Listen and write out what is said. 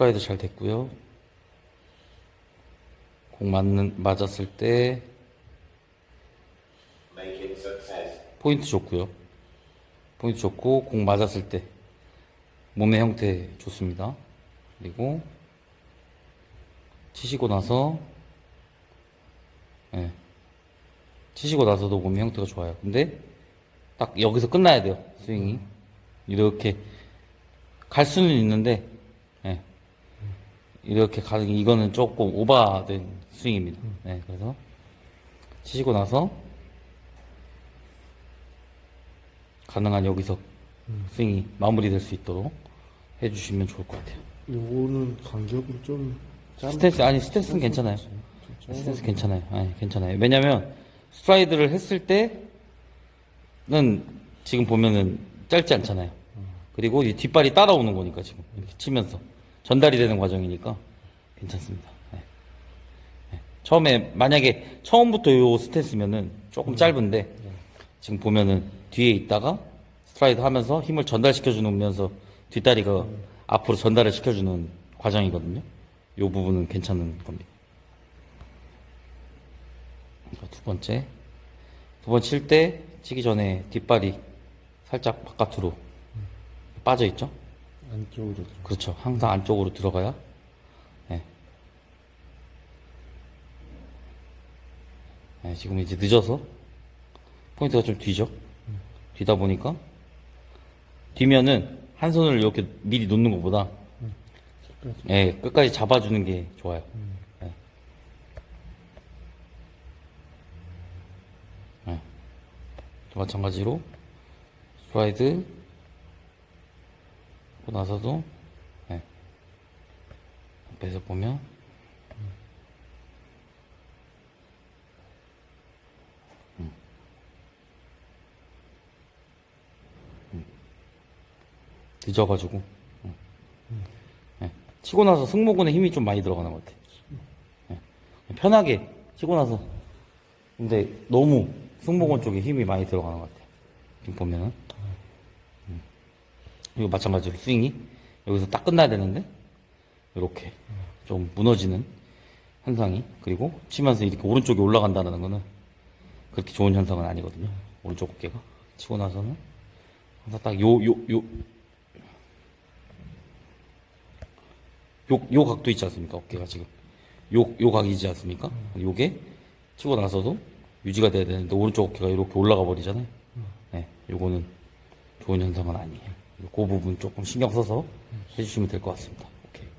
스트라이드 잘 됐고요. 공 맞는 맞았을 때. 포인트 좋고요. 포인트 좋고 공 맞았을 때 몸의 형태 좋습니다. 그리고 치시고 나서 예. 치시고 나서도 몸의 형태가 좋아요. 근데 딱 여기서 끝나야 돼요. 스윙이 이렇게 갈 수는 있는데 예. 이렇게 가는 게 이거는 조금 오버된 스윙입니다. 네, 그래서 치시고 나서 가능한 여기서 스윙이 마무리될 수 있도록 해주시면 좋을 것 같아요. 요거는 간격으로 좀 스탠스 아니 스탠스는 괜찮아요. 스탠스 괜찮아요. 아니 괜찮아요. 왜냐면 스트라이드를 했을 때는 지금 보면은 짧지 않잖아요. 그리고 이 뒷발이 따라오는 거니까 지금 이렇게 치면서 전달이 되는 과정이니까 괜찮습니다. 네. 네. 처음에 만약에 처음부터 요 스탠스면은 조금 짧은데 지금 보면은 뒤에 있다가 스트라이드 하면서 힘을 전달시켜 주면서 뒷다리가 앞으로 전달을 시켜주는 과정이거든요. 요 부분은 괜찮은 겁니다. 두 번째. 두 번 칠 때 치기 전에 뒷발이 살짝 바깥으로 빠져 있죠? 안쪽으로. 그렇죠. 항상 안쪽으로 들어가야. 네. 네, 지금 이제 늦어서 포인트가 좀 뒤죠. 뒤다 보니까 뒤면은 한 손을 이렇게 미리 놓는 것보다 끝까지. 예, 끝까지 잡아주는 게 좋아요. 예. 예. 또 마찬가지로 스트라이드 하 고 나서도 예. 앞에서 보면 음. 음. 늦어가지고 예. 치고 나서 승모근에 힘이 좀 많이 들어가는 것 같아. 예. 편하게 치고 나서. 근데 너무 승모근 쪽에 힘이 많이 들어가는 것 같아. 지금 보면은. 음. 이거 마찬가지로 스윙이 여기서 딱 끝나야 되는데 이렇게 좀 무너지는 현상이 그리고 치면서 이렇게 오른쪽에 올라간다는 거는 그렇게 좋은 현상은 아니거든요. 오른쪽 어깨가 치고 나서는 항상 딱 요 요, 요, 요, 요 각도 있지 않습니까? 어깨가 지금. 요, 요 각이지 않습니까? 요게 치고 나서도 유지가 돼야 되는데, 오른쪽 어깨가 이렇게 올라가 버리잖아요. 네, 요거는 좋은 현상은 아니에요. 그 부분 조금 신경 써서 해주시면 될 것 같습니다.